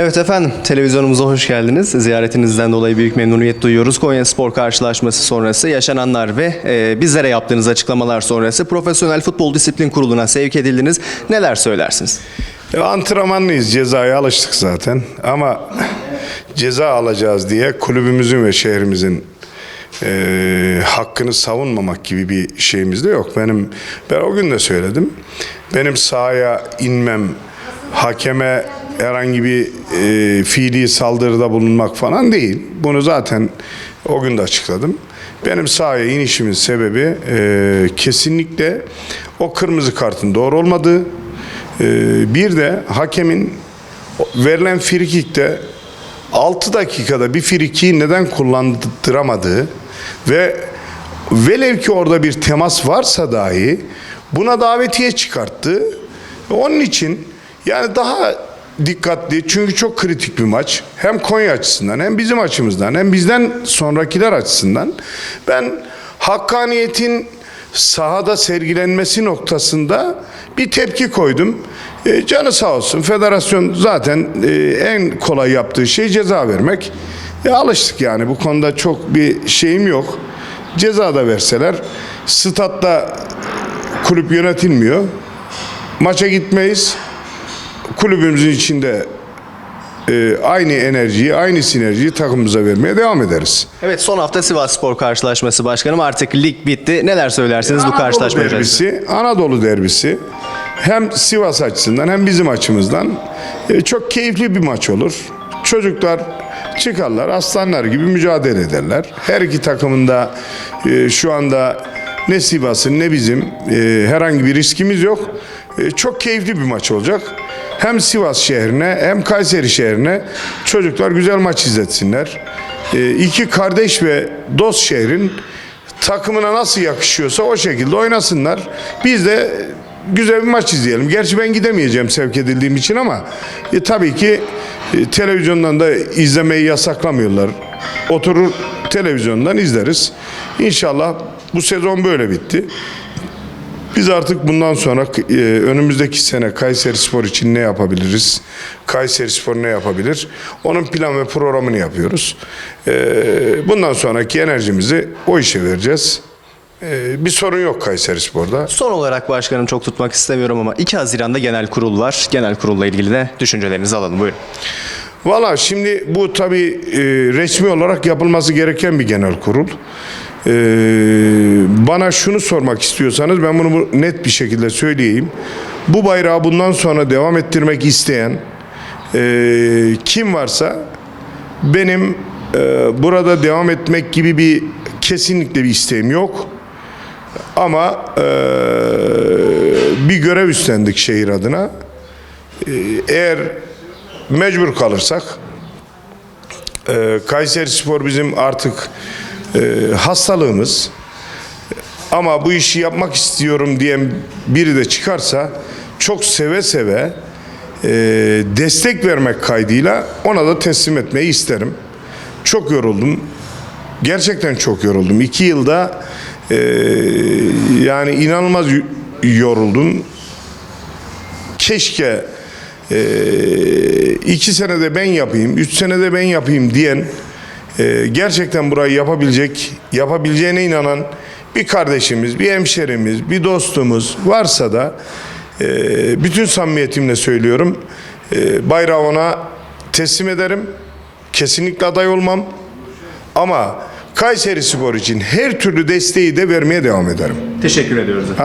Evet efendim, televizyonumuza hoş geldiniz. Ziyaretinizden dolayı büyük memnuniyet duyuyoruz. Konya Spor karşılaşması sonrası yaşananlar ve e, bizlere yaptığınız açıklamalar sonrası Profesyonel Futbol Disiplin Kurulu'na sevk edildiniz. Neler söylersiniz? Ya antrenmanlıyız cezaya alıştık zaten ama ceza alacağız diye kulübümüzün ve şehrimizin eee, hakkını savunmamak gibi bir şeyimiz de yok. Benim ben o gün de söyledim. Benim sahaya inmem, hakeme herhangi bir eee, fiili saldırıda bulunmak falan değil. Bunu zaten o gün de açıkladım. Benim sahaya inişimin sebebi eee, kesinlikle o kırmızı kartın doğru olmadığı, ee, bir de hakemin verilen frikikte 6 dakikada bir frikiyi neden kullandıramadığı ve velev ki orada bir temas varsa dahi buna davetiye çıkarttı. Onun için yani daha dikkatli çünkü çok kritik bir maç. Hem Konya açısından hem bizim açımızdan hem bizden sonrakiler açısından ben hakkaniyetin sahada sergilenmesi noktasında bir tepki koydum. E, canı sağ olsun. Federasyon zaten e, en kolay yaptığı şey ceza vermek. E, alıştık yani bu konuda çok bir şeyim yok. Ceza da verseler statta kulüp yönetilmiyor. Maça gitmeyiz. Kulübümüzün içinde e, aynı enerjiyi, aynı sinerjiyi takımımıza vermeye devam ederiz. Evet son hafta Sivas Spor karşılaşması başkanım. Artık lig bitti. Neler söylersiniz bu karşılaşma Anadolu derbisi, Anadolu derbisi hem Sivas açısından hem bizim açımızdan e, çok keyifli bir maç olur. Çocuklar çıkarlar, aslanlar gibi mücadele ederler. Her iki takımın da e, şu anda ne Sivas'ın ne bizim e, herhangi bir riskimiz yok. E, çok keyifli bir maç olacak. Hem Sivas şehrine hem Kayseri şehrine çocuklar güzel maç izletsinler. E, iki kardeş ve dost şehrin takımına nasıl yakışıyorsa o şekilde oynasınlar. Biz de güzel bir maç izleyelim. Gerçi ben gidemeyeceğim sevk edildiğim için ama e, tabii ki e, televizyondan da izlemeyi yasaklamıyorlar. Oturur televizyondan izleriz. İnşallah bu sezon böyle bitti. Biz artık bundan sonra e, önümüzdeki sene Kayseri Spor için ne yapabiliriz? Kayseri Spor ne yapabilir? Onun plan ve programını yapıyoruz. E, bundan sonraki enerjimizi o işe vereceğiz. E, bir sorun yok Kayseri Spor'da. Son olarak başkanım çok tutmak istemiyorum ama 2 Haziran'da genel kurul var. Genel kurulla ilgili de düşüncelerinizi alalım. Buyurun. Valla şimdi bu tabii e, resmi olarak yapılması gereken bir genel kurul. E, bana şunu sormak istiyorsanız ben bunu bu- net bir şekilde söyleyeyim. Bu bayrağı bundan sonra devam ettirmek isteyen e, kim varsa benim e, burada devam etmek gibi bir kesinlikle bir isteğim yok. Ama e, bir görev üstlendik şehir adına. E, eğer mecbur kalırsak e, Kayseri Spor bizim artık e, hastalığımız ama bu işi yapmak istiyorum diyen biri de çıkarsa çok seve seve e, destek vermek kaydıyla ona da teslim etmeyi isterim. Çok yoruldum. Gerçekten çok yoruldum. İki yılda e, yani inanılmaz yoruldum. Keşke e, iki senede ben yapayım, üç senede ben yapayım diyen e, gerçekten burayı yapabilecek, yapabileceğine inanan bir kardeşimiz, bir hemşerimiz, bir dostumuz varsa da e, bütün samimiyetimle söylüyorum e, bayrağı ona teslim ederim. Kesinlikle aday olmam. Ama Kayseri Spor için her türlü desteği de vermeye devam ederim. Teşekkür ediyoruz. Hadi.